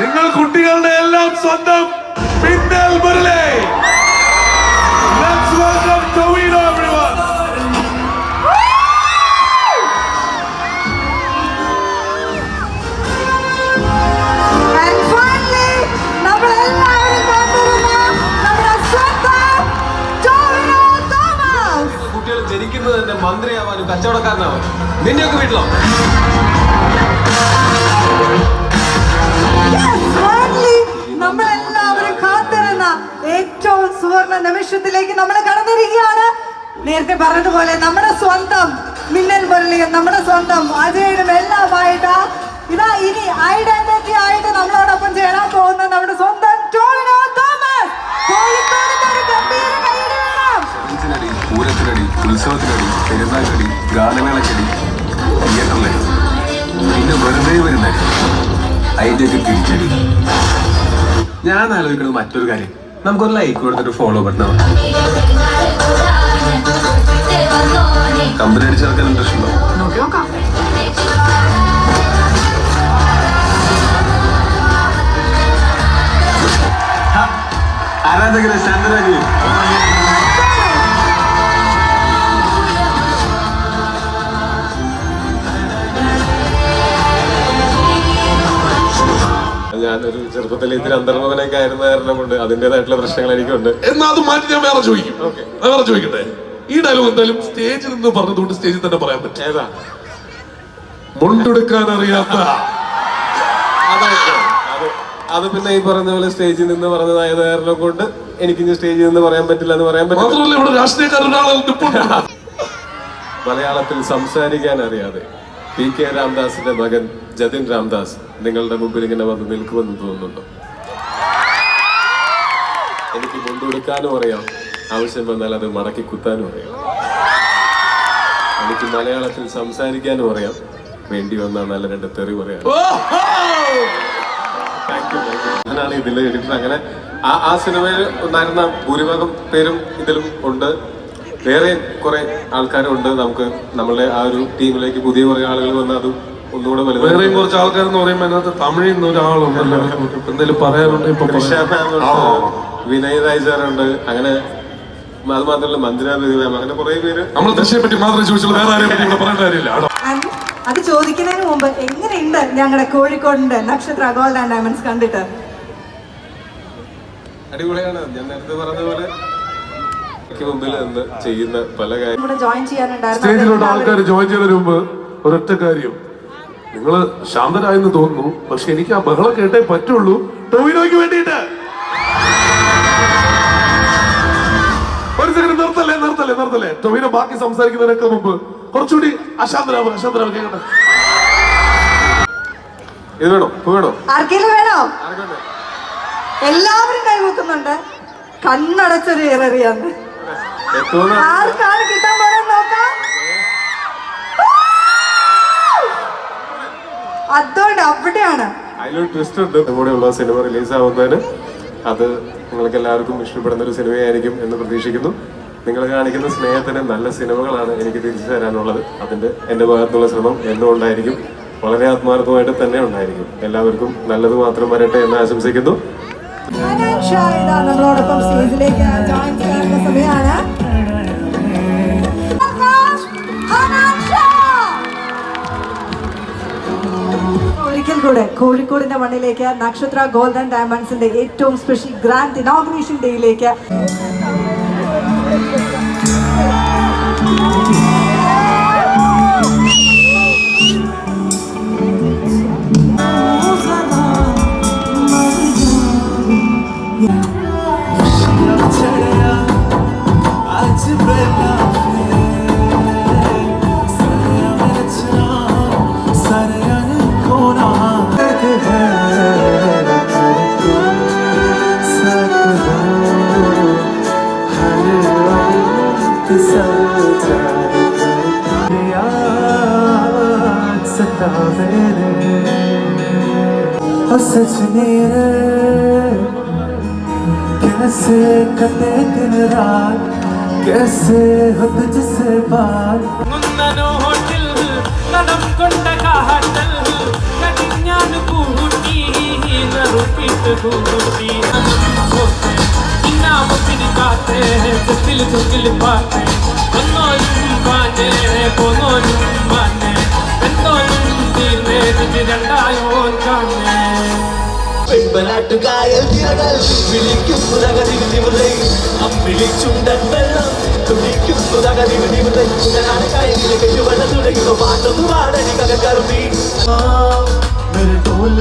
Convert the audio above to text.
നിങ്ങൾ കുട്ടികളുടെ എല്ലാം സ്വന്തം പിന്നൽ മുരളി. Let's welcome everyone. കുട്ടികൾ ജനിക്കുന്നത് തന്നെ മന്ത്രിയാവാനും കച്ചവടക്കാരനാവാനും. നിന്റെയൊക്കെ വീട്ടിലോ? നിമിഷത്തിലേക്ക് നമ്മൾ കടന്നിരിക്കുകയാണ്. നേരത്തെ പറഞ്ഞതുപോലെ നമ്മുടെ സ്വന്തം മിന്നൽ മുരളിയും നമ്മുടെ സ്വന്തം അജയനും എല്ലാമായിട്ട് ഇതാ ഇനി ഐഡന്റിറ്റി ആയിട്ട് നമ്മളോടൊപ്പം ചേരാൻ പോകുന്ന നമ്മുടെ സ്വന്തം ടോമിനോ തോമസ്. ഞാൻ ആലോചിക്കുന്നത് മറ്റൊരു കാര്യം. നമുക്കൊരു ലൈക്ക് കൊടുത്തിട്ട് ഫോളോ ബട്ടൺ കമ്പനി അടിച്ച് നടക്കാൻ ഇൻട്രസ്റ്റ് ഉണ്ടോ? ആരാധകരെ ശാന്തരാജി ഞാനൊരു ചെറുപ്പത്തിൽ ഇത്തിരി അന്തർമുഖനൊക്കെ ആയിരുന്ന കാരണം കൊണ്ട് അതിന്റെതായിട്ടുള്ള പ്രശ്നങ്ങൾ എനിക്കുണ്ട്. എന്നാ അത് മാറ്റി ഞാൻ വേറെ ചോദിക്കും. വേറെ ചോദിക്കട്ടെ? ഈ ഡയലോഗ് എന്തായാലും സ്റ്റേജിൽ നിന്ന് പറഞ്ഞതുകൊണ്ട് സ്റ്റേജിൽ തന്നെ പറയാൻ പറ്റും. ഏതാ? മുണ്ടെടുക്കാൻ അറിയാത്ത. അത് പിന്നെ ഈ പറഞ്ഞ പോലെ സ്റ്റേജിൽ നിന്ന് പറഞ്ഞതായത് കാരണം കൊണ്ട് എനിക്ക് ഇനി സ്റ്റേജിൽ നിന്ന് പറയാൻ പറ്റില്ല എന്ന് പറയാൻ പറ്റില്ല. മലയാളത്തിൽ സംസാരിക്കാൻ അറിയാതെ പി കെ രാംദാസിന്റെ മകൻ ജതിൻ രാംദാസ് നിങ്ങളുടെ മുമ്പിൽ ഇങ്ങനെ വന്ന് നിൽക്കുമെന്ന് തോന്നുന്നുണ്ടോ? എനിക്ക് കൊണ്ടുകൊടുക്കാനും അറിയാം. ആവശ്യം വന്നാൽ അത് മടക്കി കുത്താനും അറിയാം. എനിക്ക് മലയാളത്തിൽ സംസാരിക്കാനും അറിയാം. വേണ്ടി വന്നാൽ നല്ല രണ്ട് തെറി പറയാം ഞാനാണ് ഇതിലെ എഡിറ്റർ അങ്ങനെ ആ ആ സിനിമയിൽ ഉണ്ടായിരുന്ന ഭൂരിഭാഗം പേരും ഇതിലും ഉണ്ട്. വേറെ കുറെ ആൾക്കാരുണ്ട്. നമുക്ക് നമ്മളുടെ ആ ഒരു ടീമിലേക്ക് പുതിയ കുറെ ആളുകൾ വന്ന് അത് ഒന്നുകൂടെ വേറെയും കുറച്ച് ആൾക്കാർ എന്ന് പറയുമ്പോൾ അതിനകത്ത് തമിഴിൽ നിന്ന് ഒരാളുണ്ടല്ലോ. എന്തെങ്കിലും പറയാറുണ്ട് ഇപ്പൊ വിനയ് രായ് സാർ ഉണ്ട് അങ്ങനെ അത് മാത്രമല്ല മഞ്ജുര ദേവി മാം അങ്ങനെ കുറെ പേര്. നമ്മൾ തൃശ്ശിയെ പറ്റി മാത്രമേ ചോദിച്ചുള്ളൂ. വേറെ ആരെയും പറ്റി ഇവിടെ പറയേണ്ട കാര്യമില്ല. അത് ചോദിക്കുന്നതിന് മുമ്പ് എങ്ങനെയുണ്ട് ഞങ്ങളുടെ കോഴിക്കോടിന്റെ നക്ഷത്ര ഗോൾഡ് ആൻഡ് ഡയമണ്ട്സ് കണ്ടിട്ട്? അടിപൊളിയാണ്. ഞാൻ നേരത്തെ പറഞ്ഞ പോലെ മുമ്പിൽ നിന്ന് ചെയ്യുന്ന പല സ്റ്റേജിലോട്ട് ആൾക്കാർ ജോയിൻ ചെയ്യുന്നതിന് മുമ്പ് ഒരൊറ്റ കാര്യം. നിങ്ങൾ ശാന്തരായെന്ന് തോന്നുന്നു. പക്ഷെ എനിക്ക് ആ ബഹളം കേട്ടേ പറ്റുള്ളൂ. ടോവിനോയ്ക്ക് വേണ്ടിയിട്ട്. ഒരു സെക്കൻഡ് നിർത്തല്ലേ നിർത്തല്ലേ നിർത്തല്ലേ? ടൊവിനോ ബാക്കി സംസാരിക്കുന്നതിനൊക്കെ മുമ്പ് കുറച്ചുകൂടി അശാന്തരാവ് അശാന്തരാവ് കേൾക്കട്ടെ ഇത് വേണോ? വേണോ? ആർക്കെങ്കിലും വേണോ? എല്ലാവരും കൈവക്കുന്നുണ്ട് കണ്ണടച്ചൊരു ഏറിയാന്ന് ആർക്കാണ് കിട്ടാൻ പോണെന്ന് നോക്കാം. അതുകൊണ്ട് അവിടെയാണ്. അതിലൊരു ട്വിസ്റ്റ് ഉണ്ട്. കൂടെയുള്ള സിനിമ റിലീസ് ആവുന്നതിന് അത് നിങ്ങൾക്ക് എല്ലാവർക്കും ഇഷ്ടപ്പെടുന്ന ഒരു സിനിമയായിരിക്കും എന്ന് പ്രതീക്ഷിക്കുന്നു. നിങ്ങൾ കാണിക്കുന്ന സ്നേഹത്തിന് നല്ല സിനിമകളാണ് എനിക്ക് തിരിച്ചു തരാനുള്ളത്. അതിന്റെ എന്റെ ഭാഗത്തുള്ള ശ്രമം എന്നും ഉണ്ടായിരിക്കും വളരെ ആത്മാർത്ഥമായിട്ട് തന്നെ ഉണ്ടായിരിക്കും. എല്ലാവർക്കും നല്ലത് മാത്രം വരട്ടെ എന്ന് ആശംസിക്കുന്നു. ഹനാൻ ഷാ ഇതാ നമ്മളോടൊപ്പം സ്റ്റേജിലേക്ക് ജോയിൻ ചെയ്യാനുള്ള സമയമാണ്. കോഴിക്കോടിന്റെ മണ്ണിലേക്ക് നക്ഷത്ര ഗോൾഡൻ ഡയമണ്ട്സിന്റെ ഏറ്റവും സ്പെഷ്യൽ ഗ്രാൻഡ് ഇനോഗ്രേഷൻ ഡേയിലേക്ക് सजने कैसे कटे दिन रात कैसे हो तुझसे बात മുന്നനോട്ടിൽ നനം കൊണ്ട കാറ്റൽ കടിഞ്ഞാൻ കൂട്ടി खूबसूरती सोते इन्ना मुझे काते दिल चुगिल पाते ഒന്നോയും പാഞ്ഞേ പോന്നോയും രണ്ടായോൻ കണ്ണേ പെൺപനാട്ടുകായൽ തിരകൾ വിളിക്കും പുതകതിവിതിവിടെ അപ്പിളിച്ചുണ്ടെല്ലാം തുടിക്കും പുതകതിവിതിവിടെ പുതനാട് കയ്യിലെ കഴിവെള്ള തുടങ്ങുന്നു പാട്ടൊന്നു പാടണി കകക്കറുപി ഒരു ടോൽ